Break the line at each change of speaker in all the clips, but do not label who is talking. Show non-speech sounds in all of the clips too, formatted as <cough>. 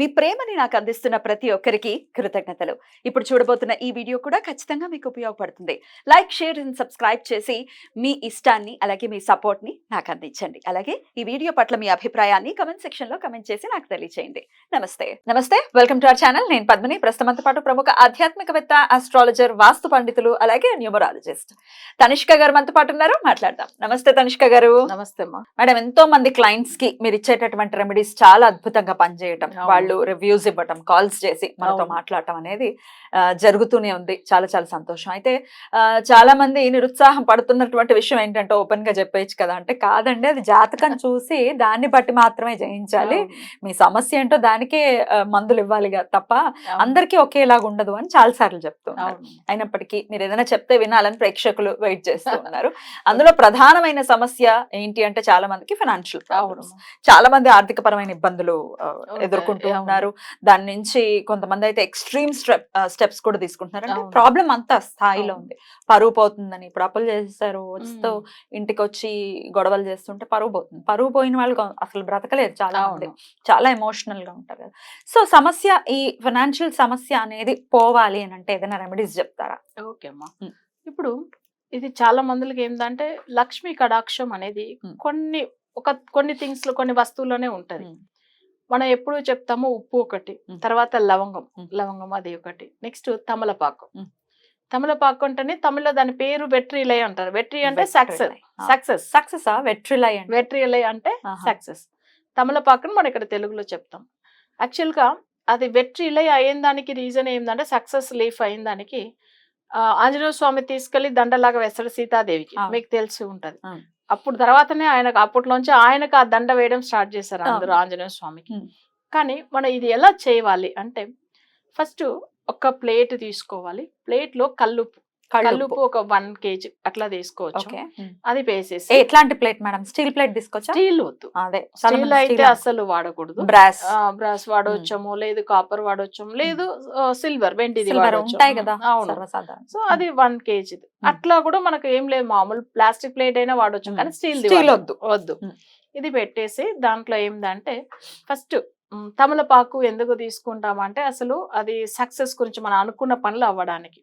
మీ ప్రేమని నాకు అందిస్తున్న ప్రతి ఒక్కరికి కృతజ్ఞతలు. ఇప్పుడు చూడబోతున్న ఈ వీడియో కూడా ఖచ్చితంగా మీకు ఉపయోగపడుతుంది. లైక్ షేర్ అండ్ సబ్స్క్రైబ్ చేసి మీ ఇష్టాన్ని అలాగే మీ సపోర్ట్ని నాకు అందించండి. అలాగే ఈ వీడియో పట్ల మీ అభిప్రాయాన్ని కమెంట్ సెక్షన్లో కమెంట్ చేసి నాకు తెలియజేయండి నమస్తే. నమస్తే. Welcome to our channel. నేను పద్మిని. ప్రస్తుతంతో పాటు ప్రముఖ ఆధ్యాత్మికవేత్త ఆస్ట్రాలజర్ వాస్తు పండితులు అలాగే న్యూమరాలజిస్ట్ తనిష్క గారు మనతో పాటు ఉన్నారు. మాట్లాడదాం. నమస్తే తనిష్క గారు.
నమస్తే
మేడం ఎంతో మంది క్లయింట్స్కి మీరు ఇచ్చేటటువంటి రెమెడీస్ చాలా అద్భుతంగా పనిచేయటం.
అవును.
వాళ్ళు రివ్యూస్ ఇవ్వటం కాల్స్ చేసి మనతో. మాట్లాడటం అనేది జరుగుతూనే ఉంది. చాలా చాలా సంతోషం. అయితే చాలా మంది నిరుత్సాహం పడుతున్నటువంటి విషయం ఏంటంటే ఓపెన్గా చెప్పేయచ్చు కదా అంటే కాదండి. అది జాతకం <laughs> చూసి దాన్ని బట్టి మాత్రమే జయించాలి. మీ సమస్య ఏంటో దానికే మందులు ఇవ్వాలి కదా తప్ప. అందరికీ ఒకేలాగా ఉండదు అని చాలా సార్లు చెప్తున్నారు. అయినప్పటికీ మీరు ఏదైనా చెప్తే వినాలని ప్రేక్షకులు వెయిట్ చేస్తూ <laughs> ఉన్నారు. అందులో ప్రధానమైన సమస్య ఏంటి అంటే చాలా మందికి ఫైనాన్షియల్ చాలా మంది ఆర్థిక పరమైన ఇబ్బందులు ఎదుర్కొంటూ. ఉన్నారు దాని నుంచి కొంతమంది అయితే ఎక్స్ట్రీమ్ స్టెప్ స్టెప్స్ కూడా తీసుకుంటున్నారు అంటే. ప్రాబ్లం అంత స్థాయిలో. ఉంది పరువు పోతుందని ఇప్పుడు అప్పులు చేస్తారు వస్తూ. ఇంటికి వచ్చి గొడవలు చేస్తుంటే పరువు పోతుంది పరువు పోయిన వాళ్ళు అసలు బ్రతకలేరు చాలా
అవును.
చాలా ఎమోషనల్గా ఉంటారు కదా సో సమస్య ఈ ఫైనాన్షియల్ సమస్య అనేది పోవాలి అని అంటే ఏదైనా రెమెడీస్ చెప్తారా
ఓకే అమ్మా. ఇప్పుడు ఇది చాలా మందికి ఏంటంటే లక్ష్మీ కటాక్షం అనేది. కొన్ని ఒక కొన్ని థింగ్స్లో కొన్ని వస్తువుల్లోనే ఉంటది. మనం ఎప్పుడు చెప్తాము ఉప్పు ఒకటి. తర్వాత లవంగం. లవంగం అది ఒకటి నెక్స్ట్ తమలపాకు. తమలపాకు అంటేనే తమిళ్ళో దాని పేరు వెట్రిలై అంటారు వెట్రి అంటే సక్సెస్. సక్సెస్
సక్సెస్ వెట్రిలై అంటే.
సక్సెస్ తమలపాకును మనం ఇక్కడ తెలుగులో చెప్తాం యాక్చువల్గా అది వెట్రిలై అయిన దానికి రీజన్ ఏంటంటే సక్సెస్ లీఫ్ అయిన దానికి ఆంజనేయ స్వామి తీసుకెళ్ళి దండలాగా వేస్తాడు సీతాదేవికి. మీకు తెలిసి ఉంటది. అప్పుడు తర్వాతనే ఆయనకు అప్పట్లోంచి ఆయనకు ఆ దండ వేయడం స్టార్ట్ చేశారు అందరూ. ఆంజనేయ స్వామికి. కానీ మనం ఇది ఎలా చేయాలి అంటే ఫస్ట్ ఒక ప్లేట్ తీసుకోవాలి ప్లేట్లో కల్లుప్పు కల్లుప్పు ఒక వన్ కేజీ అట్లా తీసుకోవచ్చు. అది వేసేసి
ఎట్లాంటి ప్లేట్ మేడం? స్టీల్ ప్లేట్ తీసుకోవచ్చా
స్టీల్ వద్దు.
అదే
స్టీల్ అయితే అసలు వాడకూడదు.
బ్రాస్.
బ్రాస్ వాడవచ్చము లేదు కాపర్ వాడవచ్చము లేదు సిల్వర్ వెండిది.
ఉంటాయి కదా
అవును.
సర్వసాధారణ.
సో అది వన్ కేజీ. అట్లా కూడా మనకు ఏం లేదు మామూలు ప్లాస్టిక్ ప్లేట్ అయినా వాడొచ్చు
మ్మ్.
కానీ స్టీల్
స్టీల్ వద్దు.
వద్దు. ఇది పెట్టేసి దాంట్లో ఏందంటే ఫస్ట్ తమలపాకు ఎందుకు తీసుకుంటామంటే అసలు అది సక్సెస్ గురించి మనం అనుకున్న పనులు అవ్వడానికి.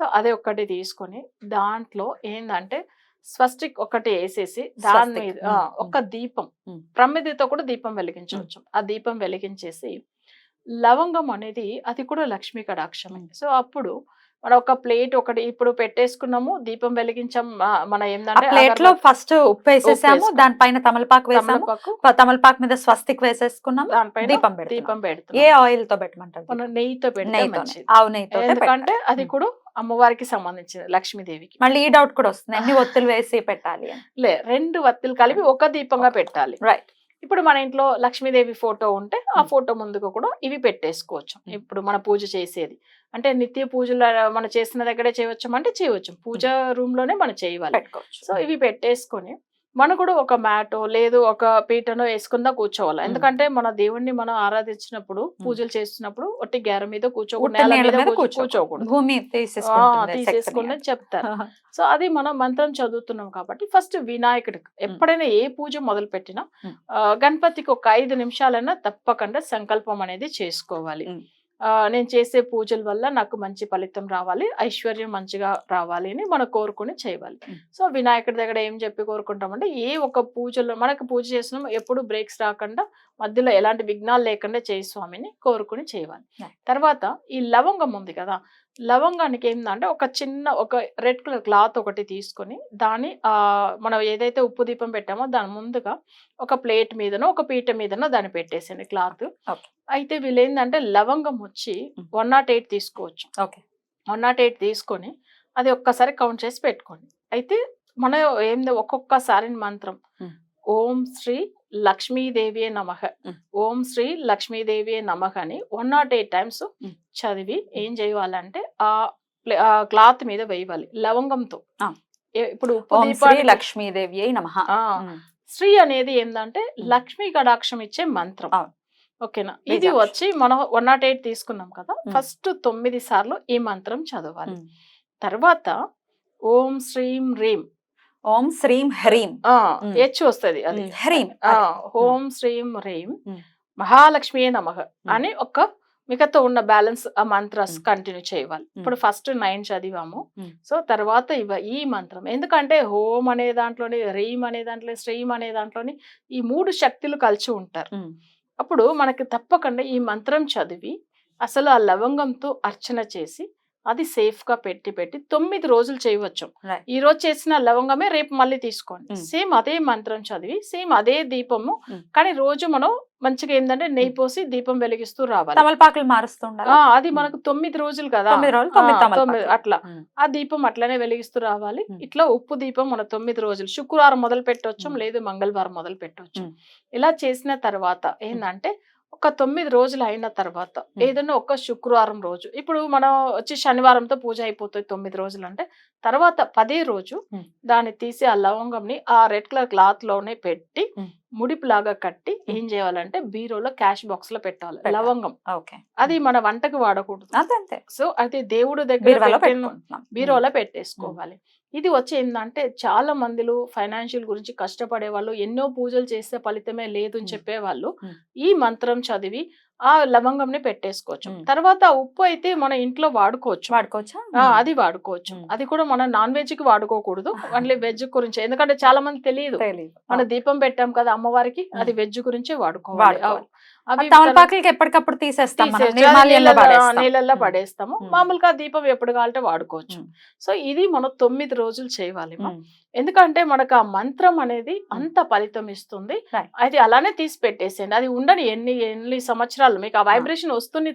సో అదే ఒక్కటి తీసుకొని దాంట్లో ఏందంటే స్వస్టిక్ ఒకటి వేసేసి దాని. మీద. ఒక దీపం. ప్రమిదితో కూడా దీపం వెలిగించవచ్చు ఆ దీపం వెలిగించేసి లవంగం అనేది అది కూడా లక్ష్మీ కటాక్షమే సో అప్పుడు మనం ఒక ప్లేట్ ఒకటి ఇప్పుడు పెట్టేసుకున్నాము దీపం వెలిగించాం మన ఏంటంటే
ప్లేట్లో ఫస్ట్ ఉప్పు వేసేసాము. దానిపైన తమలపాకు వేసాము
తమలపాకు.
మీద స్వస్తిక్ వేసేసుకున్నాము
దానిపైన
దీపం
దీపం
ఏ
పెడుతున్నాం
ఆయిల్తో పెట్టమంటారు
మనం నెయ్యితో పెడితే
నెయ్యితో
మంచిది.
ఆవు నెయ్యితో
ఎందుకంటే అది. కూడా అమ్మవారికి సంబంధించింది లక్ష్మీదేవికి.
మళ్ళీ ఈ డౌట్ కూడా వస్తుంది ఎన్ని <laughs> ఒత్తులు వేసి పెట్టాలి
లే రెండు వత్తులు కలిపి ఒక దీపంగా పెట్టాలి.
రైట్
ఇప్పుడు మన ఇంట్లో లక్ష్మీదేవి ఫోటో ఉంటే ఆ. ఫోటో ముందుకు కూడా ఇవి పెట్టేసుకోవచ్చు. ఇప్పుడు మన పూజ చేసేది. అంటే నిత్య పూజలు మనం చేసిన దగ్గరే చేయవచ్చు అంటే చేయవచ్చు. పూజ రూమ్లోనే మనం చేయవాలి సో ఇవి పెట్టేసుకొని మనం కూడా ఒక మ్యాటో లేదు ఒక పీటనో వేసుకుందా కూర్చోవాలి. ఎందుకంటే మన దేవుణ్ణి మనం ఆరాధించినప్పుడు పూజలు చేస్తున్నప్పుడు ఒట్టి గేర మీద కూర్చోకూడదు
కూర్చోకూడదు. భూమి
తీసేసుకుని. చెప్తారు. సో అది మనం మంత్రం చదువుతున్నాం కాబట్టి ఫస్ట్ వినాయకుడికి ఎప్పుడైనా ఏ పూజ మొదలు పెట్టినా గణపతికి ఒక ఐదు నిమిషాలైనా తప్పకుండా సంకల్పం అనేది చేసుకోవాలి. నేను చేసే పూజల వల్ల నాకు మంచి ఫలితం రావాలి ఐశ్వర్యం మంచిగా రావాలి అని మనం కోరుకుని చేయాలి. సో వినాయకుడి దగ్గర ఏం చెప్పి కోరుకుంటామంటే ఏ ఒక పూజలో మనకు పూజ చేసినాం ఎప్పుడు బ్రేక్స్ రాకుండా మధ్యలో ఎలాంటి విఘ్నాలు లేకుండా చేయి స్వామిని కోరుకుని చేయాలి. తర్వాత ఈ లవంగం ఉంది కదా లవంగానికి ఏంటంటే ఒక చిన్న ఒక రెడ్ కలర్ క్లాత్ ఒకటి తీసుకొని దాన్ని మనం ఏదైతే ఉప్పు దీపం పెట్టామో దాని ముందుగా ఒక ప్లేట్ మీదనో ఒక పీట మీదనో దాన్ని పెట్టేసింది క్లాత్. అయితే వీళ్ళు ఏంటంటే లవంగం వచ్చి. వన్ నాట్ ఎయిట్ తీసుకోవచ్చు
ఓకే
వన్ నాట్ ఎయిట్ తీసుకొని అది ఒక్కసారి కౌంట్ చేసి పెట్టుకోండి అయితే మనం ఏంది ఒక్కొక్కసారి మంత్రం. ఓం శ్రీ లక్ష్మీదేవి నమః
Mm.
ఓం శ్రీ లక్ష్మీదేవి నమః అని వన్ నాట్ ఎయిట్ టైమ్స్. చదివి ఏం చేయాలంటే ఆ క్లాత్ మీద వేయాలి లవంగంతో ఇప్పుడు
లక్ష్మీదేవి నమః.
శ్రీ అనేది ఏంటంటే లక్ష్మీ కటాక్షం ఇచ్చే మంత్రం. ఓకేనా ఇది. వచ్చి మనం వన్ నాట్ ఎయిట్ తీసుకున్నాం కదా. ఫస్ట్ తొమ్మిది సార్లు ఈ మంత్రం చదవాలి. తర్వాత ఓం శ్రీం రీం
ఓం శ్రీం హ్రీం.
హెచ్ వస్తది అది
హ్రీం.
హోం శ్రీం హ్రీం. మహాలక్ష్మి నమః అని ఒక మిగతా ఉన్న బ్యాలెన్స్ ఆ మంత్రాస్. కంటిన్యూ చేయాలి. ఇప్పుడు ఫస్ట్ నైన్ చదివాము. సో తర్వాత ఇవ ఈ మంత్రం ఎందుకంటే హోం అనే దాంట్లోని రీం అనే దాంట్లో శ్రీం అనే దాంట్లోని ఈ మూడు శక్తులు కలిసి ఉంటారు అప్పుడు మనకి తప్పకుండా ఈ మంత్రం చదివి అసలు ఆ లవంగంతో అర్చన చేసి అది సేఫ్గా పెట్టి పెట్టి తొమ్మిది రోజులు చేయవచ్చు. ఈ రోజు చేసిన లవంగమే రేపు మళ్ళీ తీసుకోండి
Mm.
సేమ్ అదే మంత్రం చదివి సేమ్ అదే దీపము
Mm.
కానీ రోజు మనం మంచిగా ఏంటంటే నెయ్యి పోసి దీపం వెలిగిస్తూ రావాలి
తమలపాకులు మారుస్తూ ఉండాలి
ఆ, అది మనకు తొమ్మిది రోజులు కదా
తొమ్మిది.
అట్లా ఆ దీపం అట్లనే వెలిగిస్తూ రావాలి. ఇట్లా ఉప్పు దీపం మన తొమ్మిది రోజులు శుక్రవారం మొదలు పెట్టవచ్చు. లేదు మంగళవారం మొదలు పెట్టవచ్చు. ఇలా చేసిన తర్వాత ఏంటంటే ఒక తొమ్మిది రోజులు అయిన తర్వాత ఏదైనా ఒక శుక్రవారం రోజు ఇప్పుడు మనం వచ్చి శనివారంతో పూజ అయిపోతుంది తొమ్మిది రోజులు అంటే తర్వాత పదే రోజు. దాన్ని తీసి ఆ లవంగంని ఆ రెడ్ కలర్ క్లాత్లోనే పెట్టి ముడిపు లాగా కట్టి ఏం చేయాలంటే బీరోలో క్యాష్ బాక్స్లో పెట్టాలి. లవంగం.
ఓకే.
అది మన వంటకి వాడకూడదు. సో అది దేవుడు దగ్గర బీరోలో పెట్టేసుకోవాలి. ఇది వచ్చి ఏంటంటే చాలా మందిలో ఫైనాన్షియల్ గురించి కష్టపడే వాళ్ళు ఎన్నో పూజలు చేస్తే ఫలితమే లేదు అని. చెప్పేవాళ్ళు. ఈ మంత్రం చదివి ఆ లవంగంని పెట్టేసుకోవచ్చు.
మ్మ్.
తర్వాత ఉప్పు అయితే మన ఇంట్లో వాడుకోవచ్చు.
వాడుకోవచ్చా?
అది వాడుకోవచ్చు. అది కూడా మన నాన్ వెజ్కి వాడుకోకూడదు ఓన్లీ వెజ్ గురించి. ఎందుకంటే చాలా మంది తెలియదు మన దీపం పెట్టాం కదా అమ్మవారికి అది. వెజ్ గురించే వాడుకోవాలి.
తమలపాకులకి ఎప్పటికప్పుడు తీసేస్తాం
నీళ్ళల్లో-. పడేస్తాము.
మ్మ్.
మామూలుగా దీపం ఎప్పుడు కావాలంటే వాడుకోవచ్చు. సో ఇది మనం తొమ్మిది రోజులు చేయాలి. ఎందుకంటే మనకు ఆ మంత్రం అనేది అంత ఫలితం ఇస్తుంది. అది అలానే తీసి పెట్టేసేయండి అది ఉండని ఎన్ని ఎన్ని సంవత్సరాలు మీకు ఆ వైబ్రేషన్ వస్తుంది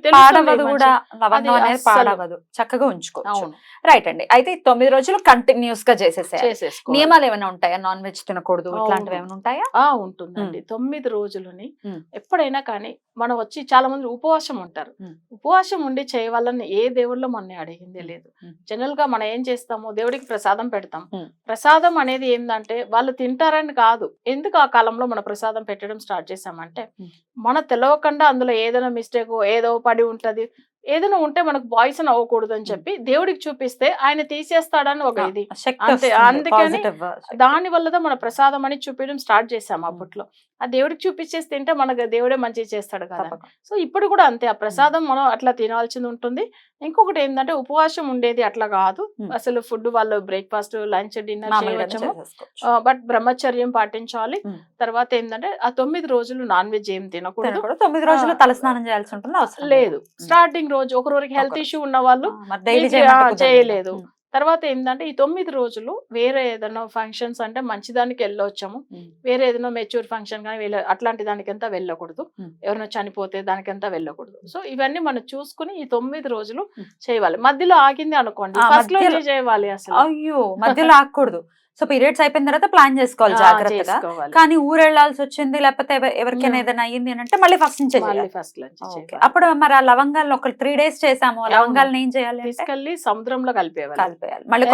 చక్కగా ఉంచుకోవచ్చు.
అవును.
రైట్ అండి. అయితే తొమ్మిది రోజులు కంటిన్యూస్గా చేసేసేయాలి.
చేసేసుకోవాలి.
నియమాలు ఏమైనా ఉంటాయా? నాన్ వెజ్ తినకూడదు. ఇట్లాంటివి ఏమైనా ఉంటాయా?
ఆ ఉంటుందండి. తొమ్మిది రోజులని. ఎప్పుడైనా కానీ మనం వచ్చి చాలా మంది ఉపవాసం ఉంటారు. ఉపవాసం ఉండి చేయవాలని ఏ దేవుళ్ళో మన అడిగిందే. లేదు. జనరల్గా మనం ఏం చేస్తాము దేవుడికి ప్రసాదం పెడతాం. ప్రసాదం అనేది ఏంటంటే వాళ్ళు తింటారని కాదు ఎందుకు ఆ కాలంలో మన ప్రసాదం పెట్టడం స్టార్ట్ చేసామంటే. మన తెలవకుండా అందులో ఏదైనా మిస్టేక్ ఏదో పడి ఉంటది ఏదైనా ఉంటే మనకు పాయిజన్ అవ్వకూడదు అని చెప్పి దేవుడికి చూపిస్తే ఆయన తీసేస్తాడని ఒక ఇది. అంతే, అందుకని. దాని వల్ల మన ప్రసాదం అని చూపించడం స్టార్ట్ చేసాం అప్పట్లో. ఆ దేవుడికి చూపించేసి తింటే మనకు దేవుడే మంచి చేస్తాడు కదా. సో ఇప్పుడు కూడా అంతే ఆ ప్రసాదం మనం అట్లా తినాల్సింది ఉంటుంది. ఇంకొకటి ఏంటంటే ఉపవాసం ఉండేది అట్లా కాదు. అసలు ఫుడ్ వాళ్ళు బ్రేక్ఫాస్ట్ లంచ్ డిన్నర్ చేయవచ్చము.
చేసేసుకోవచ్చు.
బట్ బ్రహ్మచర్యం పాటించాలి. తర్వాత ఏంటంటే ఆ తొమ్మిది రోజులు నాన్ వెజ్ ఏం తినకూడదు.
తొమ్మిది రోజులు తలస్నానం చేయాల్సి ఉంటుంది
లేదు. స్టార్టింగ్ రోజు ఒకరికి హెల్త్
ఒకరు.
ఇష్యూ ఉన్న వాళ్ళు చేయలేదు. తర్వాత ఏంటంటే ఈ తొమ్మిది రోజులు వేరే ఏదైనా ఫంక్షన్స్ అంటే మంచి దానికి వెళ్ళొచ్చాము వేరే ఏదైనా మెచ్యూర్ ఫంక్షన్ కానీ వెళ్ళ అట్లాంటి దానికంతా వెళ్ళకూడదు. ఎవరైనా చనిపోతే దానికంతా వెళ్ళకూడదు. సో ఇవన్నీ మనం చూసుకుని ఈ తొమ్మిది రోజులు. చేయాలి. మధ్యలో ఆగింది అనుకోండి.
ఫస్ట్లో
చేయాలి అసలు?
అయ్యో మధ్యలో ఆగకూడదు. సో పీరియడ్స్ అయిపోయిన తర్వాత ప్లాన్ చేసుకోవాలి జాగ్రత్తగా. కానీ ఊరు వెళ్ళాల్సి వచ్చింది లేకపోతే ఎవ- ఎవరికైనా
Hmm.
ఏదైనా అయ్యింది అని అంటే మళ్ళీ ఫస్ట్ నుంచి.
ఫస్ట్.
అప్పుడు మరి ఆ లవంగాలను ఒక త్రీ డేస్ చేసాము. లవంగాలను ఏం చేయాలి
తీసుకెళ్ళి సముద్రంలో కలిపేవాలి
కలిపేయాలి మళ్ళీ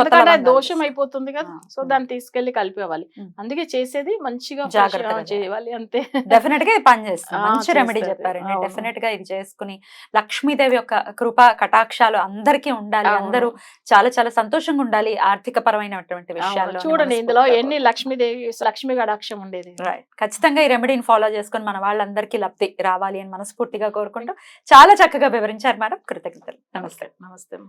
దోషం. అయిపోతుంది కదా సో. దాన్ని తీసుకెళ్ళి కలిపేవాలి
ఉమ్.
అందుకే చేసేది మంచిగా
జాగ్రత్తగా
చేయాలి అంతే
డెఫినెట్గా ఇది పని చేస్తుంది
ఆ,
మంచి రెమెడీ. చెప్పారండి. డెఫినెట్గా ఇది చేసుకుని లక్ష్మీదేవి యొక్క కృప కటాక్షాలు అందరికీ ఉండాలి. అందరూ చాలా చాలా సంతోషంగా ఉండాలి ఆర్థిక పరమైనటువంటి. విషయాల్లో
చూడండి ఇందులో ఎన్ని లక్ష్మీదేవి లక్ష్మీ కటాక్షం ఉండేది.
రైట్ ఖచ్చితంగా ఈ రెమెడీని ఫాలో చేసుకొని మన వాళ్ళందరికీ లబ్ధి రావాలి అని మనస్ఫూర్తిగా కోరుకుంటూ చాలా చక్కగా వివరించారు మేడం. కృతజ్ఞతలు. నమస్తే.
నమస్తే.